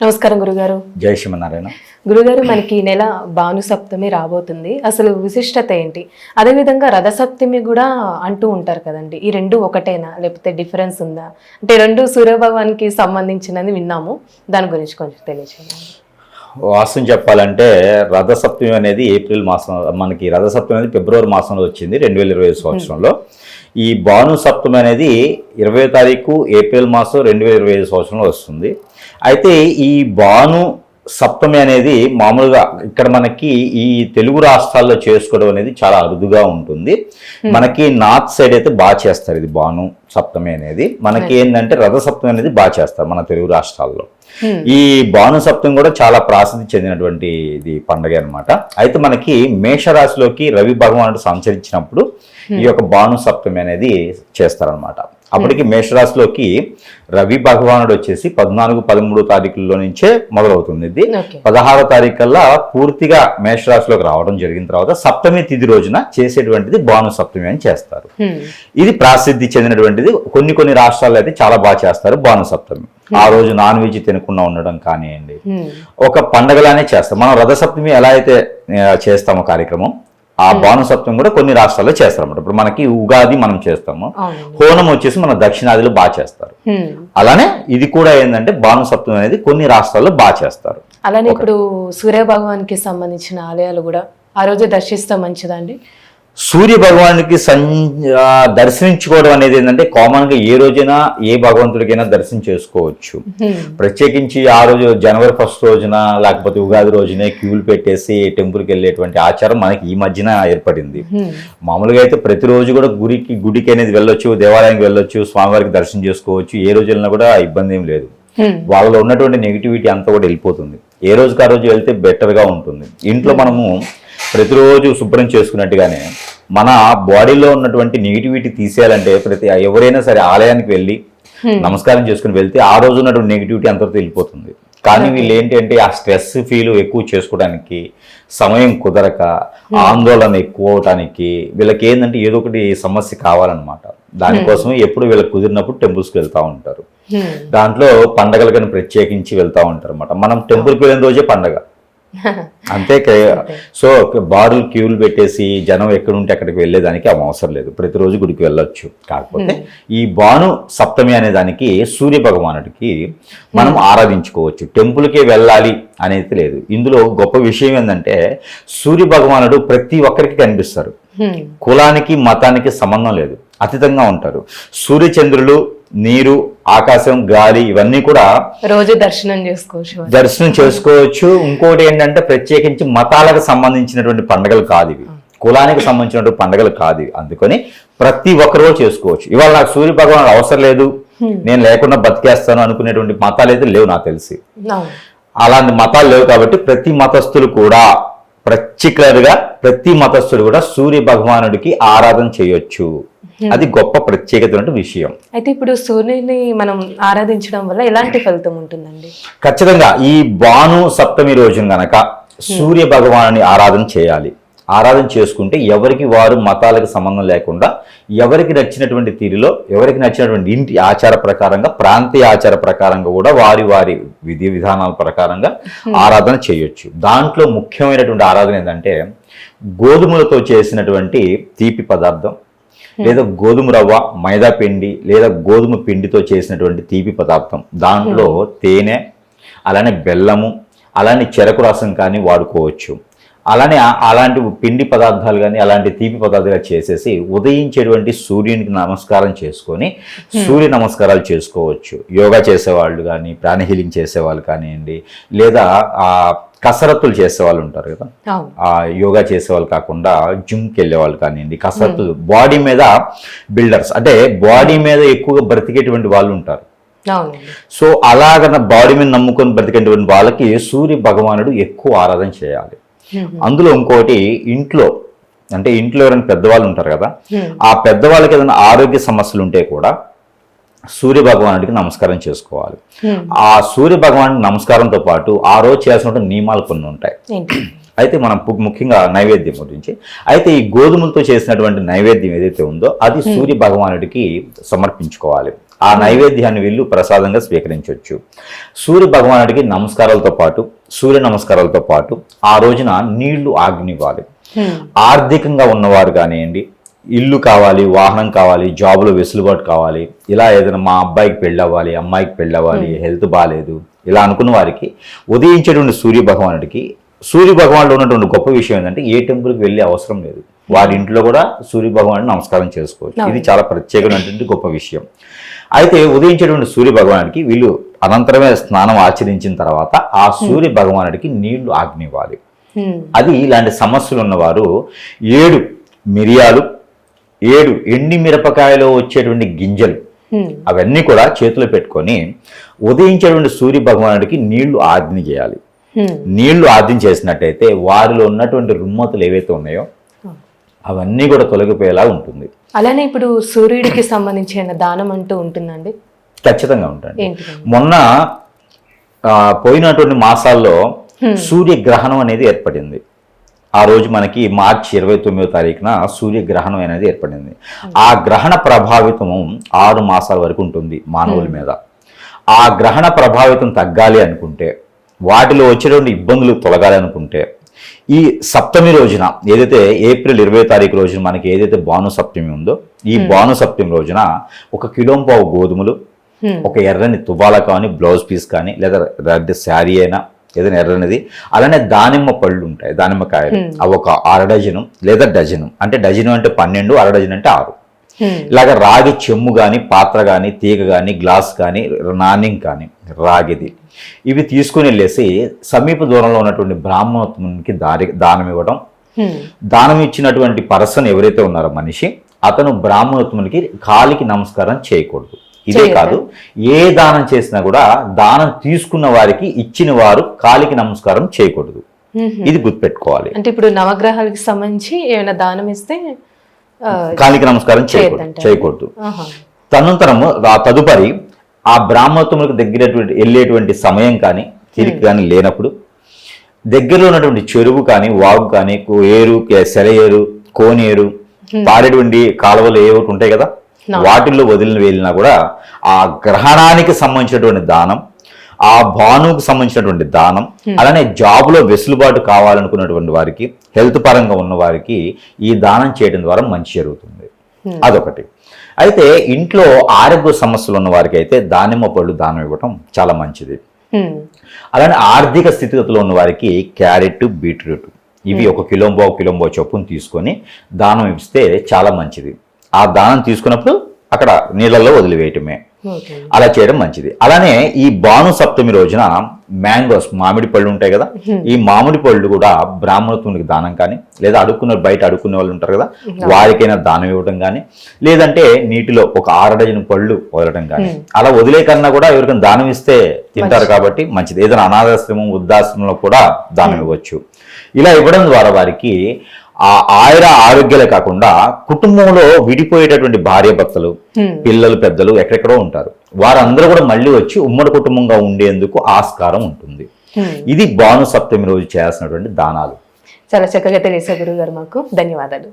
నమస్కారం గురుగారు. జై శ్రీమన్నారాయణ. గురుగారు మనకి ఈ నెల భాను సప్తమి రాబోతుంది. అసలు విశిష్టత ఏంటి? అదేవిధంగా రథసప్తమి కూడా అంటూ ఉంటారు కదండి. ఈ రెండు ఒకటేనా? లేకపోతే డిఫరెన్స్ ఉందా? అంటే రెండు సూర్యభగవాన్కి సంబంధించినది విన్నాము. దాని గురించి కొంచెం తెలియచేయండి. వాస్తవం చెప్పాలంటే రథసప్తమి అనేది ఏప్రిల్ మాసం మనకి రథసప్తమి అనేది ఫిబ్రవరి మాసంలో వచ్చింది రెండు వేల ఇరవై సంవత్సరంలో. ఈ భాను సప్తమి అనేది ఇరవై తారీఖు ఏప్రిల్ మాసం రెండు వేల ఇరవై ఐదు సంవత్సరంలో వస్తుంది. అయితే ఈ భాను సప్తమి అనేది మామూలుగా ఇక్కడ మనకి ఈ తెలుగు రాష్ట్రాల్లో చేసుకోవడం అనేది చాలా అరుదుగా ఉంటుంది. మనకి నార్త్ సైడ్ అయితే బాగా చేస్తారు ఇది భాను సప్తమి అనేది. మనకి ఏంటంటే రథ సప్తమి అనేది బాగా చేస్తారు మన తెలుగు రాష్ట్రాల్లో. ఈ భాను సప్తమి కూడా చాలా ప్రాసిద్ధి చెందినటువంటి ఇది పండగ అన్నమాట. అయితే మనకి మేషరాశిలోకి రవి భగవానుడు సంచరించినప్పుడు ఈ యొక్క భాను సప్తమి అనేది చేస్తారనమాట అప్పటికి మేషరాశిలోకి రవి భగవానుడు వచ్చేసి పద్నాలుగు పదమూడు తారీఖుల్లో నుంచే మొదలవుతుంది. ఇది పదహారో తారీఖు కల్లా పూర్తిగా మేషరాశిలోకి రావడం జరిగిన తర్వాత సప్తమి తిథి రోజున చేసేటువంటిది భాను సప్తమి అని చేస్తారు. ఇది ప్రాసిద్ధి చెందినటువంటిది. కొన్ని కొన్ని రాష్ట్రాల్లో అయితే చాలా బాగా చేస్తారు భాను సప్తమి. ఆ రోజు నాన్ వెజ్ తినకుండా ఉండడం కానివ్వండి. ఒక పండగలానే చేస్తాం మనం రథసప్తమి ఎలా అయితే చేస్తామో కార్యక్రమం ఆ భాను సప్తమి కూడా కొన్ని రాష్ట్రాల్లో చేస్తారన్నమాట. ఇప్పుడు మనకి ఉగాది మనం చేస్తాము. హోనం వచ్చేసి మన దక్షిణాదిలో బాగా చేస్తారు. హ్మ్. అలానే ఇది కూడా ఏంటంటే సప్తమి అనేది కొన్ని రాష్ట్రాల్లో బాగా చేస్తారు. అలానే ఇప్పుడు సూర్య భగవాన్కి సంబంధించిన ఆలయాలు కూడా ఆ రోజు దర్శిస్తే మంచిదండి. సూర్య భగవానుడికి సం దర్శించుకోవడం అనేది ఏంటంటే కామన్గా ఏ రోజైనా ఏ భగవంతుడికైనా దర్శనం చేసుకోవచ్చు. ప్రత్యేకించి ఆ రోజు జనవరి ఫస్ట్ రోజున లేకపోతే ఉగాది రోజునే క్యూలు పెట్టేసి టెంపుల్కి వెళ్ళేటువంటి ఆచారం మనకి ఈ మధ్యన ఏర్పడింది. మామూలుగా అయితే ప్రతిరోజు కూడా గుడికి గుడికి అనేది వెళ్ళొచ్చు దేవాలయానికి వెళ్ళొచ్చు స్వామివారికి దర్శనం చేసుకోవచ్చు ఏ రోజు వెళ్ళినా కూడా ఇబ్బంది ఏం లేదు. వాళ్ళలో ఉన్నటువంటి నెగిటివిటీ అంతా కూడా వెళ్ళిపోతుంది ఏ రోజుకి ఆ రోజు వెళ్తే బెటర్గా ఉంటుంది ఇంట్లో మనము ప్రతిరోజు శుభ్రం చేసుకున్నట్టుగానే మన బాడీలో ఉన్నటువంటి నెగిటివిటీ తీసేయాలంటే ప్రతి ఎవరైనా సరే ఆలయానికి వెళ్ళి నమస్కారం చేసుకుని వెళ్తే ఆ రోజు ఉన్నటువంటి నెగిటివిటీ అంతటితో వెళ్ళిపోతుంది. కానీ వీళ్ళు ఏంటి అంటే ఆ స్ట్రెస్ ఫీల్ ఎక్కువ చేసుకోవడానికి సమయం కుదరక ఆందోళన ఎక్కువ అవటానికి వీళ్ళకి ఏంటంటే ఏదో ఒకటి సమస్య కావాలన్నమాట. దానికోసం ఎప్పుడు వీళ్ళకి కుదిరినప్పుడు టెంపుల్స్కి వెళ్తూ ఉంటారు. దాంట్లో పండగలు కానీ ప్రత్యేకించి వెళ్తా ఉంటారు అనమాట మనం టెంపుల్కి వెళ్ళిన రోజే పండగ. అంతే సో బారులు క్యూలు పెట్టేసి జనం ఎక్కడుంటే అక్కడికి వెళ్ళేదానికి అవసరం లేదు. ప్రతిరోజు గుడికి వెళ్ళొచ్చు. కాకపోతే ఈ భాను సప్తమి అనే దానికి సూర్య భగవానుడికి మనం ఆరాధించుకోవచ్చు. టెంపుల్కే వెళ్ళాలి అనేది లేదు. ఇందులో గొప్ప విషయం ఏంటంటే సూర్య భగవానుడు ప్రతి ఒక్కరికి కనిపిస్తారు. కులానికి మతానికి సంబంధం లేదు. అతీతంగా ఉంటారు. సూర్యచంద్రులు నీరు ఆకాశం గాలి ఇవన్నీ కూడా రోజు దర్శనం చేసుకోవచ్చు దర్శనం చేసుకోవచ్చు. ఇంకోటి ఏంటంటే ప్రత్యేకించి మతాలకు సంబంధించినటువంటి పండుగలు కాదు ఇవి. కులానికి సంబంధించినటువంటి పండుగలు కాదు ఇవి. అందుకని ప్రతి ఒక్కరూ చేసుకోవచ్చు. ఇవాళ నాకు సూర్య భగవానుడు అవసరం లేదు. నేను లేకుండా బతికేస్తాను అనుకునేటువంటి మతాలు అయితే లేవు నాకు తెలిసి. అలాంటి మతాలు లేవు కాబట్టి ప్రతి మతస్థులు కూడా పర్టికులర్గా ప్రతి మతస్థుడు కూడా సూర్య భగవానుడికి ఆరాధన చేయొచ్చు. అది గొప్ప ప్రత్యేకత విషయం. అయితే ఇప్పుడు సూర్యుని మనం ఆరాధించడం వల్ల ఎలాంటి ఫలితం ఉంటుందండి? ఖచ్చితంగా ఈ భాను సప్తమి రోజున గనక సూర్య భగవానుని ఆరాధన చేయాలి. ఆరాధన చేసుకుంటే ఎవరికి వారు మతాలకు సంబంధం లేకుండా ఎవరికి నచ్చినటువంటి తీరులో ఎవరికి నచ్చినటువంటి ఇంటి ఆచార ప్రకారంగా ప్రాంతీయ ఆచార ప్రకారంగా కూడా వారి వారి విధి విధానాల ప్రకారంగా ఆరాధన చేయొచ్చు. దాంట్లో ముఖ్యమైనటువంటి ఆరాధన ఏంటంటే గోధుమలతో చేసినటువంటి తీపి పదార్థం లేదా గోధుమ రవ్వ మైదా పిండి లేదా గోధుమ పిండితో చేసినటువంటి తీపి పదార్థం. దాంట్లో తేనె అలానే బెల్లము అలానే చెరకు రసం కానీ వాడుకోవచ్చు. అలానే అలాంటి పిండి పదార్థాలు కానీ అలాంటి తీపి పదార్థాలు చేసేసి ఉదయించేటువంటి సూర్యునికి నమస్కారం చేసుకొని సూర్య నమస్కారాలు చేసుకోవచ్చు. యోగా చేసేవాళ్ళు కానీ ప్రాణ హీలింగ్ చేసేవాళ్ళు కానివ్వండి లేదా కసరత్తులు చేసేవాళ్ళు ఉంటారు కదా. ఆ యోగా చేసేవాళ్ళు కాకుండా జిమ్కి వెళ్ళే వాళ్ళు కానివ్వండి కసరత్తు బాడీ మీద బిల్డర్స్ అంటే బాడీ మీద ఎక్కువగా బ్రతికేటువంటి వాళ్ళు ఉంటారు. సో అలాగన బాడీ మీద నమ్ముకొని బ్రతికేటువంటి వాళ్ళకి సూర్య భగవానుడు ఎక్కువ ఆరాధన చేయాలి. అందులో ఇంకోటి ఇంట్లో అంటే ఇంట్లో ఎవరైనా పెద్దవాళ్ళు ఉంటారు కదా. ఆ పెద్దవాళ్ళకి ఏదైనా ఆరోగ్య సమస్యలు ఉంటే కూడా సూర్య భగవానుడికి నమస్కారం చేసుకోవాలి. ఆ సూర్య భగవానుడి నమస్కారంతో పాటు ఆ రోజు చేయాల్సినటువంటి నియమాలు కొన్ని ఉంటాయి. అయితే మనం ముఖ్యంగా నైవేద్యం గురించి. అయితే ఈ గోధుమలతో చేసినటువంటి నైవేద్యం ఏదైతే ఉందో అది సూర్య భగవానుడికి సమర్పించుకోవాలి. ఆ నైవేద్యాన్ని వీళ్ళు ప్రసాదంగా స్వీకరించవచ్చు. సూర్య భగవానుడికి నమస్కారాలతో పాటు సూర్య నమస్కారాలతో పాటు ఆ రోజున నీళ్ళు ఆగ్నివ్వాలి. ఆర్థికంగా ఉన్నవారు కానివ్వండి ఇల్లు కావాలి వాహనం కావాలి జాబులో వెసులుబాటు కావాలి ఇలా ఏదైనా మా అబ్బాయికి పెళ్ళి అవ్వాలి అమ్మాయికి పెళ్ళి అవ్వాలి హెల్త్ బాగాలేదు ఇలా అనుకున్న వారికి ఉదయించేటువంటి సూర్య భగవానుడికి సూర్య భగవానుడు ఉన్నటువంటి గొప్ప విషయం ఏంటంటే ఏ టెంపుల్కి వెళ్ళే అవసరం లేదు. వారి ఇంట్లో కూడా సూర్య భగవానుడిని నమస్కారం చేసుకోవచ్చు. ఇది చాలా ప్రత్యేకమైనటువంటి గొప్ప విషయం. అయితే ఉదయించేటువంటి సూర్య భగవానుడికి వీళ్ళు అనంతరమే స్నానం ఆచరించిన తర్వాత ఆ సూర్య భగవానుడికి నీళ్ళు ఆగ్నివ్వాలి. అది ఇలాంటి సమస్యలు ఉన్నవారు ఏడు మిరియాలు ఏడు ఎండి మిరపకాయలో వచ్చేటువంటి గింజలు. అవన్నీ కూడా చేతిలో పెట్టుకొని ఉదయించేటువంటి సూర్య భగవానుడికి నీళ్ళు ఆజ్ఞ చేయాలి. నీళ్ళు ఆజ్ఞ చేసినట్టయితే వారిలో ఉన్నటువంటి రుమ్మతులు ఏవైతే ఉన్నాయో అవన్నీ కూడా తొలగిపోయేలా ఉంటుంది. అలానే ఇప్పుడు సూర్యుడికి సంబంధించిన దానం అంటూ ఉంటుందండి? ఖచ్చితంగా ఉంటుంది మొన్న పోయినటువంటి మాసాల్లో సూర్య గ్రహణం అనేది ఏర్పడింది. ఆ రోజు మనకి మార్చి ఇరవై తొమ్మిదో తారీఖున సూర్య గ్రహణం అనేది ఏర్పడింది. ఆ గ్రహణ ప్రభావితము ఆరు మాసాల వరకు ఉంటుంది మానవుల మీద. ఆ గ్రహణ ప్రభావితం తగ్గాలి అనుకుంటే వాటిలో వచ్చేటువంటి ఇబ్బందులు తొలగాలి అనుకుంటే ఈ సప్తమి రోజున ఏదైతే ఏప్రిల్ ఇరవై తారీఖు రోజున మనకి ఏదైతే భాను సప్తమి ఉందో ఈ భాను సప్తమి రోజున ఒక కిలోంపావు గోధుమలు హ్మ్. ఒక ఎర్రని తువ్వాల కానీ బ్లౌజ్ పీస్ కానీ లేదా రెడ్ శారీ అయినా ఏదైనా ఎర్రనిది అలానే దానిమ్మ పళ్ళు ఉంటాయి దానిమ్మకాయలు. అవి ఒక అర డజను లేదా డజను. అంటే డజను అంటే పన్నెండు అర డజన్ అంటే ఆరు. ఇలాగ రాగి చెమ్ము కానీ పాత్ర కానీ తీగ కానీ గ్లాస్ కానీ నాణ్యం కానీ రాగిది. ఇవి తీసుకుని వెళ్ళేసి సమీప దూరంలో ఉన్నటువంటి బ్రాహ్మణోత్తమునికి దారి దానం ఇవ్వడం. దానం ఇచ్చినటువంటి పర్సన్ ఎవరైతే ఉన్నారో మనిషి అతను బ్రాహ్మణోత్తమునికి కాలికి నమస్కారం చేయకూడదు. ఇదే? కాదు ఏ దానం చేసినా కూడా దానం తీసుకున్న వారికి ఇచ్చిన వారు కాలికి నమస్కారం చేయకూడదు. ఇది గుర్తుపెట్టుకోవాలి అంటే ఇప్పుడు నవగ్రహాలకు సంబంధించి ఏమైనా దానం ఇస్తే కాలికి నమస్కారం చేయకూడదు. చేయకూడదు. తనంతరము తదుపరి ఆ బ్రాహ్మణోత్తములకు దగ్గరటువంటి వెళ్ళేటువంటి సమయం కానీ తిరిగి కానీ లేనప్పుడు దగ్గరలో ఉన్నటువంటి చెరువు కానీ వాగు కానీ ఏరు సెలయేరు కోనేరు పారేటువంటి కాలువలు ఏ ఒకటి ఉంటాయి కదా వాటిల్లో వదిలిన వెళ్ళినా కూడా ఆ గ్రహణానికి సంబంధించినటువంటి దానం ఆ భానువుకు సంబంధించినటువంటి దానం అలానే జాబులో వెసులుబాటు కావాలనుకున్నటువంటి వారికి హెల్త్ పరంగా ఉన్న వారికి ఈ దానం చేయడం ద్వారా మంచి జరుగుతుంది. అదొకటి. అయితే ఇంట్లో ఆరోగ్య సమస్యలు ఉన్న వారికి అయితే దానిమ్మ పళ్ళు దానం ఇవ్వటం చాలా మంచిది. హ్మ్. అలానే ఆర్థిక స్థితిగతిలో ఉన్న వారికి క్యారెట్ బీట్రూట్ ఇవి ఒక కిలోంబో కిలోంబో చొప్పున తీసుకొని దానం ఇస్తే చాలా మంచిది. ఆ దానం తీసుకున్నప్పుడు అక్కడ నీళ్ళల్లో వదిలివేయటమే. అలా చేయడం మంచిది. అలానే ఈ భాను సప్తమి రోజున మ్యాంగోస్ మామిడి పళ్ళు ఉంటాయి కదా ఈ మామిడి పళ్ళు కూడా బ్రాహ్మణత్వానికి దానం కానీ లేదా అడుక్కున్న బయట అడుక్కునే వాళ్ళు ఉంటారు కదా వారికైనా దానం ఇవ్వడం కానీ లేదంటే నీటిలో ఒక ఆరు డజన్ పళ్ళు వదలడం కానీ అలా వదిలే కన్నా కూడా ఎవరికైనా దానం ఇస్తే తింటారు కాబట్టి మంచిది. ఏదైనా అనాథాశ్రమం వృద్ధాశ్రమంలో కూడా దానం ఇవ్వచ్చు. ఇలా ఇవ్వడం ద్వారా వారికి ఆ ఆయుర ఆరోగ్యాలే కాకుండా కుటుంబంలో విడిపోయేటటువంటి భార్య భర్తలు. పిల్లలు పెద్దలు ఎక్కడెక్కడో ఉంటారు. వారందరూ కూడా మళ్ళీ వచ్చి ఉమ్మడి కుటుంబంగా ఉండేందుకు ఆస్కారం ఉంటుంది. ఇది భాను సప్తమి రోజు చేయాల్సినటువంటి దానాలు. చాలా చక్కగా తెలిసే గురువు గారు మాకు. ధన్యవాదాలు.